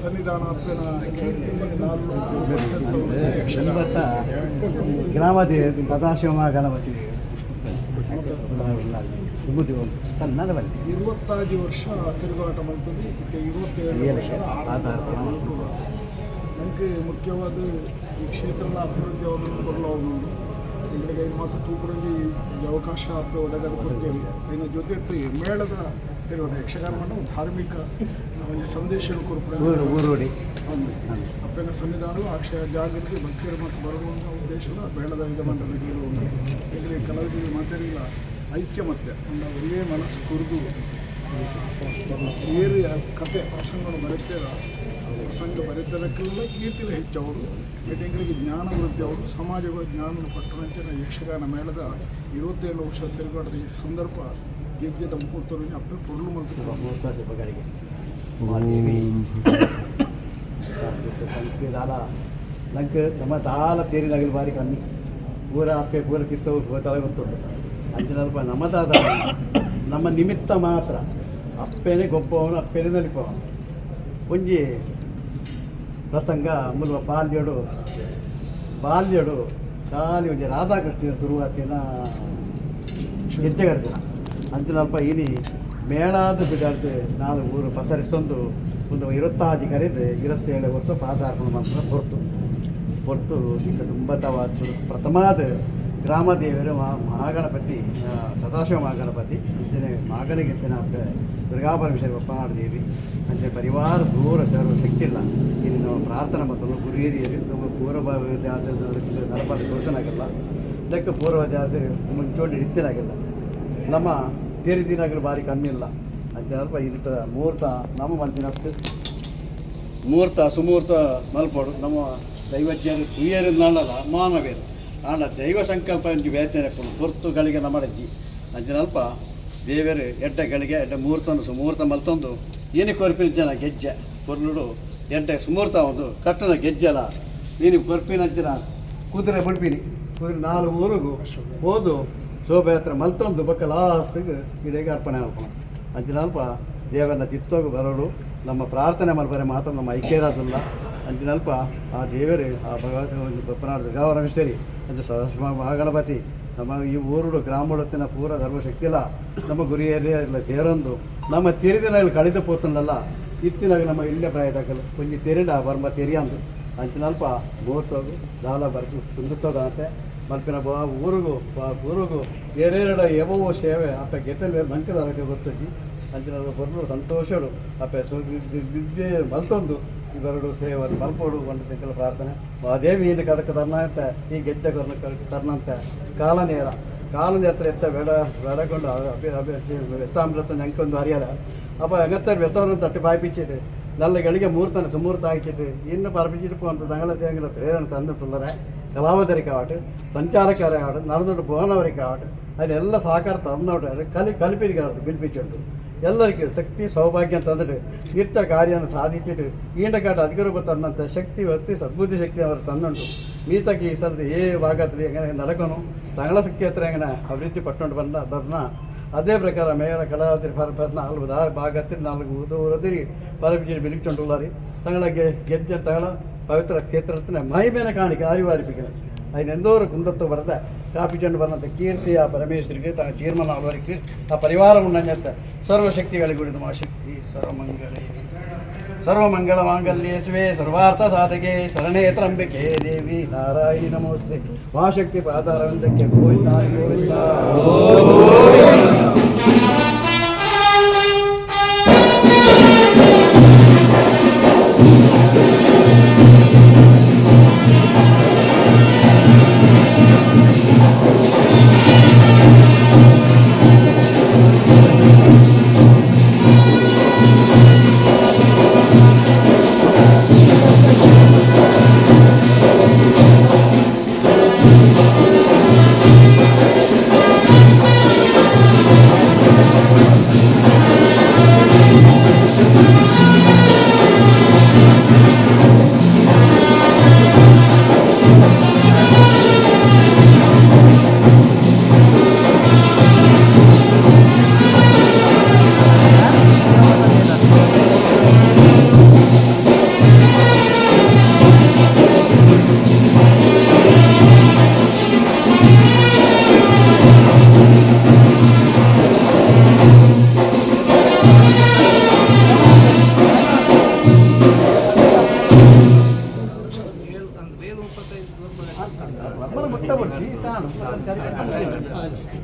ಸನ್ನಿಧಾನ ಗ್ರಾಮದೇ ಸದಾಶಿವ ಗಣಪತಿ ಇರುವತ್ತೈದು ವರ್ಷ ತಿರುಗಾಟ ಮಾಡ್ತದೆ ಇವತ್ತೇಳು ವರ್ಷ. ನನಗೆ ಮುಖ್ಯವಾದ ಈ ಕ್ಷೇತ್ರದ ಅಭಿವೃದ್ಧಿ ಅವರು ಇಲ್ಲಿಗೆ ಮತ್ತು ತೂಕದಲ್ಲಿ ಅವಕಾಶ ಒದಗದ ಕೊಡ್ತೇವೆ ಇನ್ನು ಜೊತೆ ಮೇಳದ ತಿರುಗಾಟ ಯಕ್ಷಗಾನ ಒಂದು ಧಾರ್ಮಿಕ ಒಂದು ಸಂದೇಶಗಳು ಕೊಡ್ತಾರೆ ಊರೋಡಿ. ಅಪ್ಪನ ಸನ್ನಿಧಾನವು ಅಕ್ಷಯ ಜಾಗೃತಿ ಭಕ್ತಿಯರು ಮತ್ತು ಬರುವಂಥ ಉದ್ದೇಶದ ಬೇಡದ ಯಜಮಾನರಿಗೆ ಇರುವುದು ಇಲ್ಲಿ ಕಲಾವಿದರಿಗೆ ಮಾತಾಡಿಲ್ಲ ಮತ್ತೆ ಒಂದು ಒಳ್ಳೆಯ ಮನಸ್ಸು ಕುರಿದು ಏರಿ ಆ ಕತೆ ಪ್ರಸಂಗಗಳು ಬರೆಯುತ್ತೇವೆ ಪ್ರಸಂಗ ಬರೆಯುತ್ತದಕ್ಕೆಲ್ಲ ಕೀರ್ತಿಗಳು ಹೆಚ್ಚು ಅವರು. ಮೀಟಿಂಗ್ಗಳಿಗೆ ಜ್ಞಾನ ವೃದ್ಧಿ ಅವರು ಸಮಾಜಗಳ ಜ್ಞಾನ ಪಟ್ಟಣಂಚಿನ ಯಕ್ಷಗಾನ ಮೇಳದ ಇರುವತ್ತೇಳು ವರ್ಷ ತಿರುಗಾಟದ ಈ ಸಂದರ್ಭ ಗೆಜ್ಜೆದ ಮುಹೂರ್ತವನ್ನು ಅಪ್ಪ ಪೊರ್ಲು ಮಾಡ್ತಾರೆ ಮೂರು ವರ್ಷ ಬಗಳಿಗೆ ಮಾದೇವಿ ದಾಲ ನಂಗೆ ನಮ್ಮ ದಾಲ ತೇರಿನಾಗಲಿ ಬಾರಿ ಕಮ್ಮಿ ಪೂರ ಅಪ್ಪೆ ಪೂರ ಕಿತ್ತವು ತಲೆ ಗೊತ್ತುಂಟು ಅಂಚಿನ ರೂಪಾಯಿ ನಮ್ಮದಾದ ನಮ್ಮ ನಿಮಿತ್ತ ಮಾತ್ರ ಅಪ್ಪೇನೆ ಗೊಪ್ಪವನು ಅಪ್ಪೇನೆ ನಲಿಪವನು ಒಂಜಿ ಪ್ರಸಂಗ ಮುಲ್ವ ಬಾಲ್ಯಡು ಬಾಲ್ಯಡು ಖಾಲಿ ಒಂಜಿ ರಾಧಾಕೃಷ್ಣ ಶುರುವಾತಿನ ಗೆಜ್ಜೆಗಡ್ದಿನ ಅಂಚಿನಲ್ಪ ಇನಿ ಮೇಳಾದ ಬಿಡಾಡ್ದು ನಾನು ಊರು ಪಸರಿಸೊಂದು ಒಂದು ಇರುತ್ತಾದಿ ಕರೆದು ಇರುತ್ತೇಳು ವರ್ಷ ಪಾದಾರ್ಪಣ ಮಾತ್ರ ಹೊರತು ಹೊರತು ಈಗ ತುಂಬತವಾದ ಪ್ರಥಮಾದ ಗ್ರಾಮ ದೇವರು ಮಹಾಗಣಪತಿ ಸದಾಶಿವ ಮಹಾಗಣಪತಿ ಅಂಚನೆ ದಿನಪ್ಪ ದುರ್ಗಾಪರಮೇಶ್ವರ ಒಪ್ಪನಾಡ ದೇವಿ ಅಂಚೆ ಪರಿವಾರ ದೂರ ಸೇರುವ ಶಕ್ತಿ ಇಲ್ಲ ಇನ್ನು ಪ್ರಾರ್ಥನೆ ಮತ್ತು ಗುರು ಹಿರಿಯರು ನಮ್ಮ ಪೂರ್ವ ನಲಪಾದ ಕೊಡ್ತನಾಗಿಲ್ಲ ಇದಕ್ಕೆ ಪೂರ್ವ ಜಾತಿ ಮುಂಚೋಡಿ ಇತ್ತಿನಾಗಿಲ್ಲ ನಮ್ಮ ತೇರಿ ದಿನಾಗಲು ಭಾರಿ ಕಮ್ಮಿ ಇಲ್ಲ. ಅಂತ ಇರುತ್ತ ಮುಹೂರ್ತ ನಮ್ಮ ಮನಸ್ಸಿನ ಮುಹೂರ್ತ, ಸುಮುಹೂರ್ತ ಮಲ್ಪಡು. ನಮ್ಮ ದೈವಜ್ಞರು ಸುಯ್ಯರು ನಾಡಲ್ಲ ಮಾನವೇರು ಆಂಡ ದೈವ ಸಂಕಲ್ಪ ಇಂಚು ಬೇತೇನೆ ಹೊರ್ತುಗಳಿಗೆ ನಮ್ಮಡಜ್ಜಿ ಅಂಚಿನಲ್ಪ ದೇವರು ಎಡ್ಡೆಗಳಿಗೆ ಎಡ್ಡೆ ಮುಹೂರ್ತ ಸುಮುಹೂರ್ತ ಮಲ್ತೊಂದು. ಏನಿ ಕೊರ್ಪಿನ ಜನ ಗೆಜ್ಜೆ. ಕೊರ್ಲುಡು ಎಡ್ಡೆ ಸುಮೂರ್ತ ಒಂದು ಕಟ್ಟನ ಗೆಜ್ಜೆಲ ನೀನು ಕೊರ್ಪಿನ ಜನ. ಕುದುರೆ ಬಿಡ್ಬೀನಿ. ಕುದುರೆ ನಾಲ್ಕು ಊರಿಗೂ ಹೋದು ಶೋಭೆ ಹತ್ರ ಮಲ್ತೊಂದು ಬಕ್ಕ ಲಾಸ್ಟಿಗೆ ಇಡೆಗೆ ಅರ್ಪಣೆ ಮಾಡ್ಕೊಂಡು ಅಂಚಿನಲ್ಪ ದೇವರನ್ನ ತಿತ್ತೋಗಿ ಬರೋಡು ನಮ್ಮ ಪ್ರಾರ್ಥನೆ ಮಲ್ಬರೆ ಮಾತ್ರ ನಮ್ಮ ಐಕ್ಯರಾದಿಲ್ಲ ಅಂಚಿನಲ್ಪ ಆ ದೇವರೇ, ಆ ಭಗವಂತ ಒಂದು ಗೌರವ ಅಂತ ಸದಾಶಿವ ಮಹಾಗಣಪತಿ. ನಮ್ಮ ಈ ಊರುಡು ಗ್ರಾಮಡತ್ತಿನ ಪೂರ ಧರ್ಮ ಇಲ್ಲ ನಮ್ಮ ಗುರಿಯರೇ ಇಲ್ಲ ತೇರೊಂದು ನಮ್ಮ ತೆರಿದಿನಲ್ಲಿ ಕಳೆದು ಪೋತನಲ್ಲ. ಇತ್ತಿನಾಗ ನಮ್ಮ ಇಲ್ಲೇ ಪ್ರಾಯದಾಗಲ್ಲ ಕೊಂಚ ತೆರಿಡ ಬರ್ಮ ತೆರಿಯಂದು. ಅಂಚಿನಲ್ಪ ಮೂರ್ತೋಗು ದಾಲ ಬರ್ತು ತುಂದುತ್ತದ ಅಂತೆ ಮಲ್ಪಿನ ಬಾ, ಊರಿಗೂ ಬಾ, ಊರಿಗೂ. ಏರೇರಡ ಎವವು ಸೇವೆ? ಅಪ್ಪ ಗೆತಲೆ ನಂಕದ ಅದಕ್ಕೆ ಬರ್ತದೆ ಅಂಚಿನ ಬರಲು ಸಂತೋಷಡು ಅಪ್ಪ ದಿವ್ಯ ಮಲ್ತೊಂದು. ಇವೆರಡು ಸೇವೆ ಮಲ್ಪೋಡು ಒಂದು ತಿಂಗಳ ಪ್ರಾರ್ಥನೆ. ಮಹಾದೇವಿ, ಇಲ್ಲಿ ಕದಕ್ಕೆ ತರ್ನಂತ. ಈ ಗೆಜ್ಜೆ ತರ್ನಂತ. ಕಾಲನೇರ. ಕಾಲನ ಕಾಲ ಎತ್ತ ಬೇಡ ಬೇಡಕೊಂಡು ಅಭಿ ಅಭಿ ವ್ಯತ್ಸಾಮೃತ ನಂಗೊಂದು ಅರಿಯಲ್ಲ ಅಪ್ಪ ಹೆಂಗತ್ತ ವ್ಯಸ್ತವನ್ನು ತಟ್ಟಿ ಪಾಯಿಪಿಚ್ಚಿಟ್ಟು ನಲ್ಲ ಗಳಿಗೆ ಮೂರ್ತನ ಸುಮೂರ್ತ ಹಾಕಿಟ್ಟು ಇನ್ನು இன்னும் ಅಂತ ತಂಗಳ தங்களை ಪ್ರೇರಣೆ ತಂದು ಪುಲ್ಲರೆ കലാപത്തിന് ആവട്ടെ സഞ്ചാരക്കാരാവട്ടെ നടന്നുകൊണ്ട് പോകുന്നവർക്കാവട്ടെ അതിനെല്ലാം സഹಕಾರ തന്നോട്ട് കലി കൽപ്പിരിക്കാറുണ്ട് കൽപ്പിച്ചിട്ടുണ്ട് ಎಲ್ಲರಿಗೂ ಶಕ್ತಿ, ಸೌಭಾಗ್ಯ ತಂದಿಟ್ಟು ಇರ್ತ ಕಾರ್ಯನ ಸಾಧಿಸಿಟ್ಟು ಈಂಡಕಾಟ ಅಧಿಕರೂಪ ತನ್ನಂಥ ಶಕ್ತಿ ವ್ಯಕ್ತಿ ಸದ್ಬುದ್ಧಿ ಶಕ್ತಿ ಅವರು ತಂದುಂಟು. ಮೀತಕ್ಕೆ ಈ ಸಲದ ಏ ಭಾಗದಲ್ಲಿ ಹೆಂಗೆ ನಡಕನು ತಂಗಳ ಕ್ಷೇತ್ರ ಹೆಂಗೆ ಅಭಿವೃದ್ಧಿ ಪಟ್ಟುಕೊಂಡು ಬಂದ ಬರ್ನ ಅದೇ ಪ್ರಕಾರ ಮೇಳ ಕಲಾವತಿ ನಾಲ್ಕು ಭಾಗದಲ್ಲಿ ನಾಲ್ಕು ಊದು ಊರದಿರಿ ಪರಬಿಜಿರಿ ಉಳ್ಳಾರಿ. ತಂಗಳ ಗೆಜ್ಜೆ ತಗಳ ಪವಿತ್ರ ಕ್ಷೇತ್ರರತ್ನ ಮಹಿಮೇನ ಕಾಣಿಕೆ ಅರಿವಾರಿಪಿಕೆ ఆయన ఎందోరు కుందతో వరద కాపిటండు వరద కీర్తి ఆ పరమేశ్వరికి తన తీర్మానం వారికి ఆ పరివారం ఉండని చెప్త. సర్వశక్తి కలిగుడి మా శక్తి సర్వమంగళే. సర్వమంగళ మాంగళ్యే శివే సర్వార్థ సాధకే శరణే త్రంబికే దేవి నారాయణి నమోస్తే మా శక్తి పాదారవిందకే గోవింద గోవింద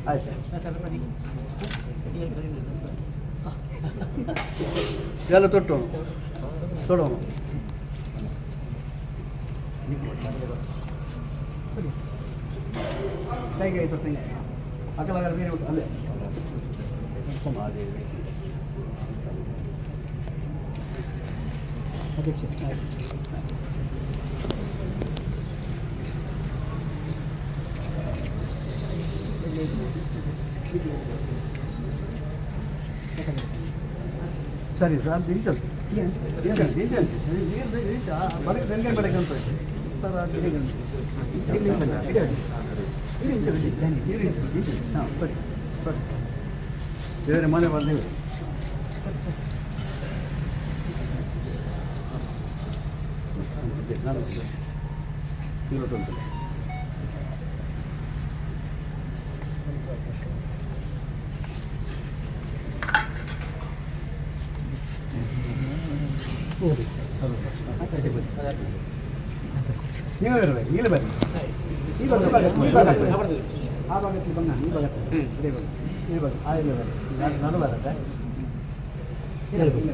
ಆಯ್ತು ತೊಟ್ಟು ತೊಡೋಣ ಹೇಗೆ ತೊಟ್ಟು ಅಕ್ಕಲಾಗ ಬೇರೆ ಉಂಟು ಅಲ್ಲೇ ಅಧ್ಯಕ್ಷ ಆಯ್ತು ಸರಿ, ಸರ್ ಅದು ನಿಂತು ಬರೀ ಬೆಂಗೆ ಬೆಳಗ್ಗೆ ಸರ್ ಹಾಂ, ಸರಿ ಸರಿ. ಬೇರೆ ಮನೆ ಬಂದೇವೆ ನಾನು ಇವತ್ತೊಂದು ನೀವೇ ಇರಬೇಕು ಇಲ್ಲಿ ಬನ್ನಿ ಈ ಭಾಗ ಈ ಭಾಗ ಭಾಗ ಆ ಭಾಗಕ್ಕೆ ಬನ್ನ ಈ ಭಾಗಕ್ಕೆ ಇದೇ ಭಾಗ ಇಲ್ಲಿ ಭಾಗ ಆ ಇಲ್ಲಿ ಬನ್ನಿ ನಾನು ಬರುತ್ತೆ ಬನ್ನಿ.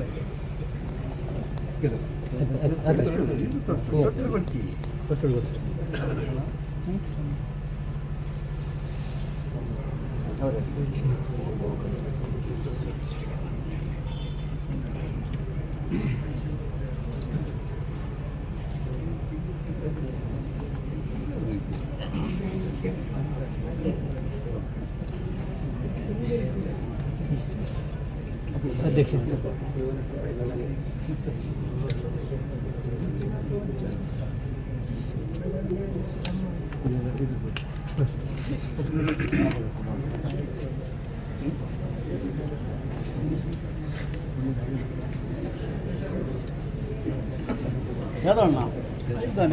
ಹೌದು ಅಧ್ಯಕ್ಷ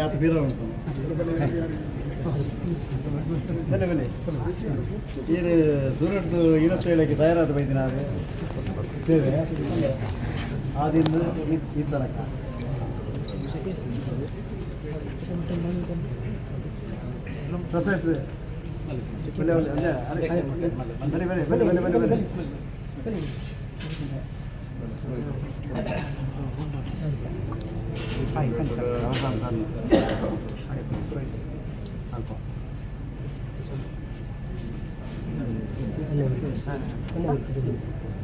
ಆತ ಬೀರ ಉಂಟು? ಬನ್ನಿ ಬನ್ನಿ. ಇದು ದೂರದ್ದು ಇರುತ್ತೇಳಕ್ಕೆ ತಯಾರಾದ ಬೈದಿನ ಅದು ಸೇವೆ ಆದಿಂದ ಈ ತನಕ. ಅಲ್ಪ ಬಲೆ ಬಲೆ